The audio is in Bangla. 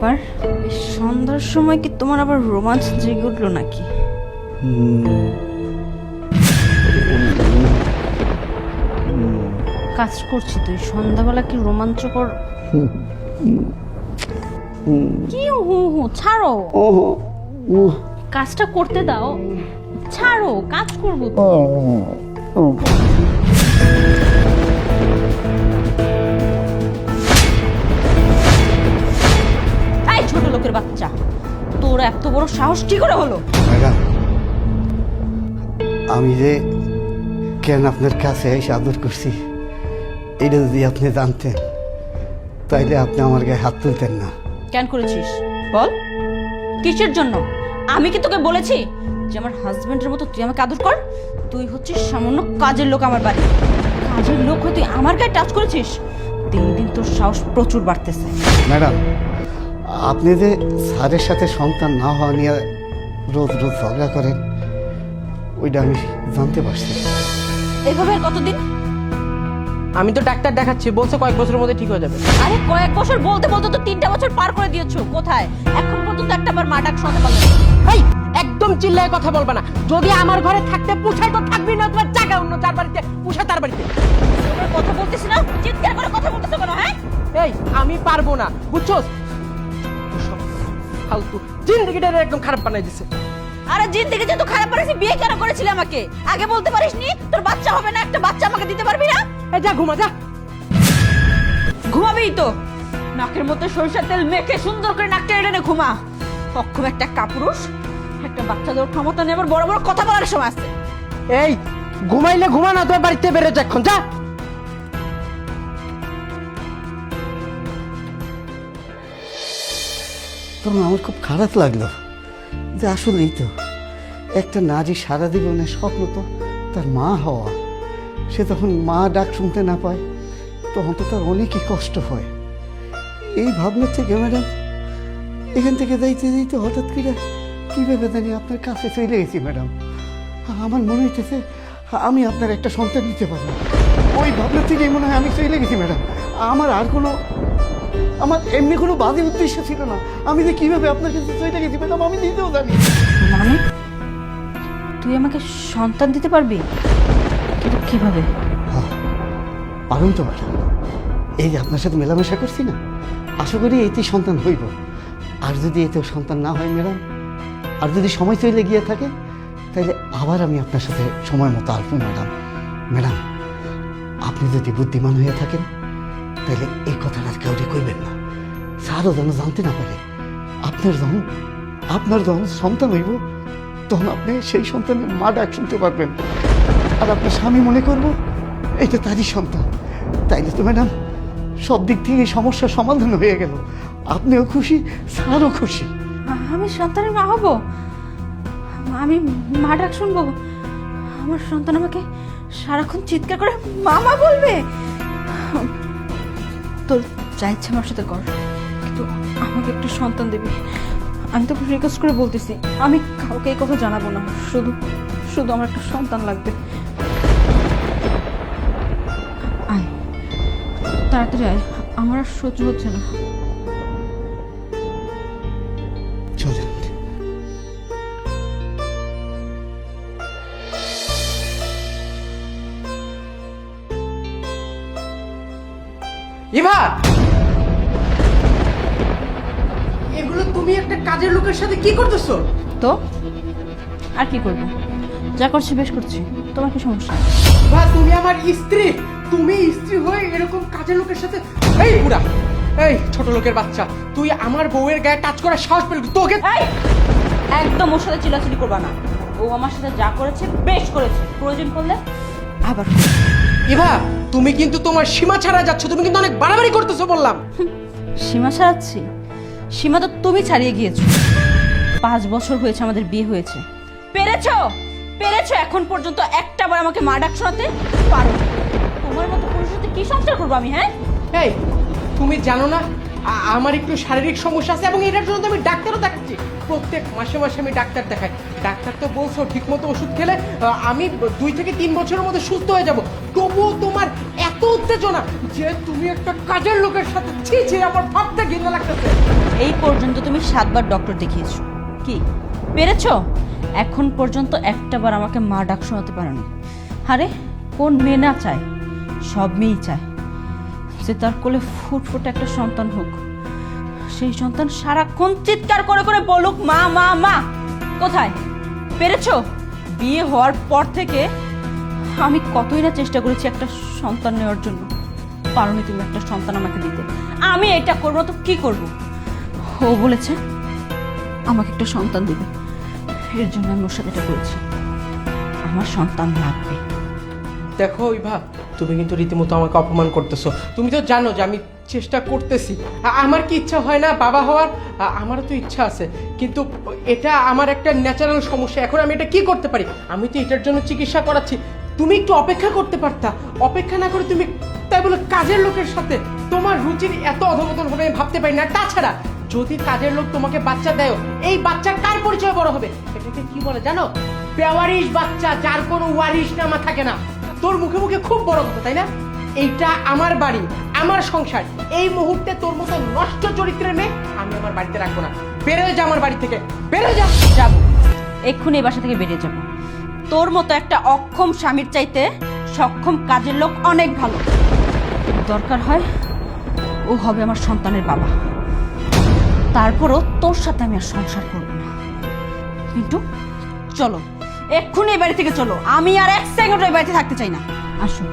ব্যাপার? এই সন্ধ্যার সময় কি তোমার আবার রোমাঞ্চ জেগে উঠল নাকি? কাজ করছি তুই সন্ধ্যাবেলা কি রোমাঞ্চকর? কি হু হু ছাড়ো। কাজটা করতে দাও। ছাড়ো কাজ করব তো। ছোট লোকের বাচ্চা। তোর এত বড় সাহস কি করে হলো? ম্যাডাম আমি যে কেন আপনার কাছে এসে আদর করছি এটা যদি আপনি জানতেন তাইলে আপনি আমার গায়ে হাত তুলতেন না। কেন করেছিস? বল। কিসের জন্য? আমি কি তোকে বলেছি যে আমার হাজবেন্ডের মতো তুই আমাকে আদর কর? তুই হচ্ছিস সামান্য কাজের লোক আমার বাড়ি। কাজের লোক হয়ে তুই আমার গায়ে টাচ করেছিস? দিন দিন তোর সাহস প্রচুর বাড়তেছে। ম্যাডাম আপনি যে স্যারের সাথে সন্তান না হওয়া নিয়ে রোজ রোজ ঝগড়া করেন ওইটা আমি জানতে পারছি এভাবে আর কতদিন? আমি তো ডাক্তার দেখাচ্ছি বলছে কয়েক বছরের মধ্যে ঠিক হয়ে যাবে। আরে কয়েক বছর বলতে বলতে তো তিনটা বছর পার করে দিয়েছ কোথায়? এখন পর্যন্ত একটা বার মা ডাক শোনাতে পারলে না। এই একদম চিল্লায় কথা বলবা না। যদি আমার ঘরে থাকতে পুষাই তো থাকবি না তোমার জায়গা অন্য যার বাড়িতে পুষা তার বাড়িতে। কথা বলতেছি না চিৎকার করে কথা বলতেছো কেন হ্যাঁ? এই আমি পারব না বুঝছোস? ফালতু। জিন্দগিটা একদম খারাপ বানাই দিছে। আরে জিন্দিগি যে তো খারাপ করেছি বিয়ে কেন করেছিলি আমাকে? আগে বলতে পারিসনি তোর বাচ্চা হবে না একটা বাচ্চা আমাকে দিতে পারবি না? এই যা ঘুমা যা। ঘুমাবেই তো। নাকের মধ্যে সরিষার তেল মেখে সুন্দর করে নাকটা এড়ে ঘুমা। অক্ষম একটা কাপুরুষ একটা বাচ্চা দেওয়ার ক্ষমতা নেই আবার বড় বড় কথা বলার সময় আছে। এই ঘুমাইলে ঘুমা না তোর বাড়িতে বেরো যা এখন যা। তখন আমার খুব খারাপ লাগল যে আসলেই তো একটা নারী সারা জীবনের স্বপ্ন তো তার মা হওয়া। সে তখন মা ডাক শুনতে না পায়, তখন তো তার অনেকই কষ্ট হয়। এই ভাবনা থেকে ম্যাডাম, এখান থেকে যাইতে যাইতে হঠাৎ করে কীভাবে জানি আপনার কাছে চলে গেছি ম্যাডাম। আমার মনে হইতেছে আমি আপনার একটা সন্তান দিতে পারি। ওই ভাবনা থেকেই মনে হয় আমি চলে গেছি ম্যাডাম। আমার আর কোনো আমার এমনি কোনো বাজে উদ্দেশ্য ছিল না। আমি যে কীভাবে আপনার কাছে গেছি ম্যাডাম আমি নিজেও জানি। মানে? তুই আমাকে সন্তান দিতে পারবি? কিন্তু কীভাবে? পারুন তো ম্যাডাম এই যে আপনার সাথে মেলামেশা করছি না আশা করি এতেই সন্তান হইব। আর যদি এতেও সন্তান না হয় ম্যাডাম আর যদি সময় চলে গিয়ে থাকে তাহলে আবার আমি আপনার সাথে সময় মতো আসব ম্যাডাম। ম্যাডাম আপনি যদি বুদ্ধিমান হয়ে থাকেন তাহলে এই কথাটা আর কাউরে কইবেন না। স্যারও যেন জানতে না পারে, আপনার যখন আপনার যখন সন্তান হইব, তখন আপনি সেই সন্তানের মা ডাক শুনতে পারবেন। আর আপনার স্বামী মনে করব এটা তারই সন্তান। তাইলে তো ম্যাডাম, সব দিক থেকে সমস্যার সমাধান হয়ে গেল। আপনিও খুশি, স্যারও খুশি। আমি সন্তানের মা হব? আমি মা ডাক শুনব? আমার সন্তান আমাকে সারাক্ষণ চিৎকার করে, মামা বলবে? তোর যা ইচ্ছা আমার সাথে কর। কিন্তু আমাকে একটু সন্তান দিবি। আমি তোকে রিকোয়েস্ট করে বলতেছি, আমি কাউকে এই কথা জানাব না। শুধু শুধু আমার একটা সন্তান লাগবে। আয়, তাড়াতাড়ি আয়, আমার আর সহ্য হচ্ছে না। ইভা এগুলো তুমি একটা কাজের লোকের সাথে কি করতেছো? তো? আর কি করব? যা করছি বেশ করছি। তোমার কি সমস্যা? বা তুমি আমার স্ত্রী। তুমি স্ত্রী হয়ে এরকম কাজের লোকের সাথে এই বুড়া এই ছোট লোকের বাচ্চা তুই আমার বউয়ের গায়ে টাচ করার সাহস পেলি তোকে এই! একদম ওর সাথে চিল্লাচিল্লি করবা না। ও আমার সাথে যা করেছে বেশ করেছে। প্রয়োজন করলে আবার ইভা তুমি কিন্তু তোমার সীমা ছাড়া যাচ্ছ তুমি কিন্তু অনেক বাড়াবাড়ি করতেছো বললাম। সীমা ছাড়াচ্ছি? সীমা তো তুমি ছাড়িয়ে গিয়েছো। পাঁচ বছর হয়েছে আমাদের বিয়ে হয়েছে। পেরেছ? পেরেছ? এখন পর্যন্ত একটাবার আমাকে মা ডাক শোনাতে পারো তোমার মতো পুরুষের সাথে কি সংসার করব আমি হ্যাঁ? এই তুমি জানো না আমার একটু শারীরিক সমস্যা আছে এবং এটার জন্য তো আমি ডাক্তারও দেখাচ্ছি। প্রত্যেক মাসে মাসে আমি ডাক্তার দেখাই। ডাক্তার তো বলছো ঠিক মতো ওষুধ খেলে আমি দুই থেকে তিন বছরের মধ্যে সুস্থ হয়ে যাব। তবুও তোমার এত উত্তেজনা যে তুমি একটা কাজের লোকের সাথে ছি ছি, আমার ভাবতে ঘৃণা লাগতেছে। এই পর্যন্ত তুমি সাতবার ডক্টর দেখিয়েছো। কি? পেরেছ? এখন পর্যন্ত একটাবার আমাকে মা ডাক শোনাতে পারোনি। আরে, কোন মেয়ে না চায়? সব মেয়েই চায়। যে তার কোলে ফুটফুটে একটা সন্তান হোক। সেই সন্তান সারাক্ষণ চিৎকার করে করে বলুক, মা মা মা, কোথায়? পেরেছ? বিয়ে হওয়ার পর থেকে আমি কতই না চেষ্টা করেছি একটা সন্তান নেওয়ার জন্য। পারোনি তুমি একটা সন্তান আমাকে দিতে। আমি এটা করব তো কি করব? ও বলেছে, আমাকে একটা সন্তান দিবে। এর জন্য আমি ওর সাথে এটা করেছি। আমার সন্তান লাগবে। দেখো ইভা তুমি কিন্তু রীতিমতো আমাকে অপমান করতেছো। তুমি তো জানো যে আমি চেষ্টা করতেছি। আমার কি ইচ্ছা হয় না বাবা হওয়ার? আমারও তো ইচ্ছা আছে। কিন্তু এটা আমার একটা ন্যাচারাল সমস্যা। এখন আমি এটা কি করতে পারি? আমি তো এটার জন্য চিকিৎসা করাচ্ছি। তুমি একটু অপেক্ষা করতে পারতা। অপেক্ষা না করে তুমি তাই বলে কাজের লোকের সাথে তোমার রুচির এত অধবতন হবে আমি ভাবতে পারি না। তাছাড়া যদি কাজের লোক তোমাকে বাচ্চা দেয় এই বাচ্চার কার পরিচয় বড় হবে? এটাকে কি বলে জানো? বেওয়ারিশ বাচ্চা যার কোনো ওয়ারিশ নামা থাকে না। তোর মুখে মুখে খুব বড় কথা, তাই না? এইটা আমার বাড়ি, আমার সংসার। এই মুহূর্তে তোর মতো নষ্ট চরিত্রের মেয়ে আমি আমার বাড়িতে রাখব না। বেরোয় যা আমার বাড়ি থেকে, বেরোয় যা। যাব। এক্ষুনি এই বাসা থেকে বেরিয়ে যাব। তোর মতো একটা অক্ষম স্বামীর চাইতে সক্ষম কাজের লোক অনেক ভালো। দরকার হয় ও হবে আমার সন্তানের বাবা। তারপরও তোর সাথে আমি আর সংসার করব না। কিন্তু চলো এক্ষুনি বাড়ি থেকে চলো। আমি আর এক সেকেন্ড ওই বাড়িতে থাকতে চাই না। আসো।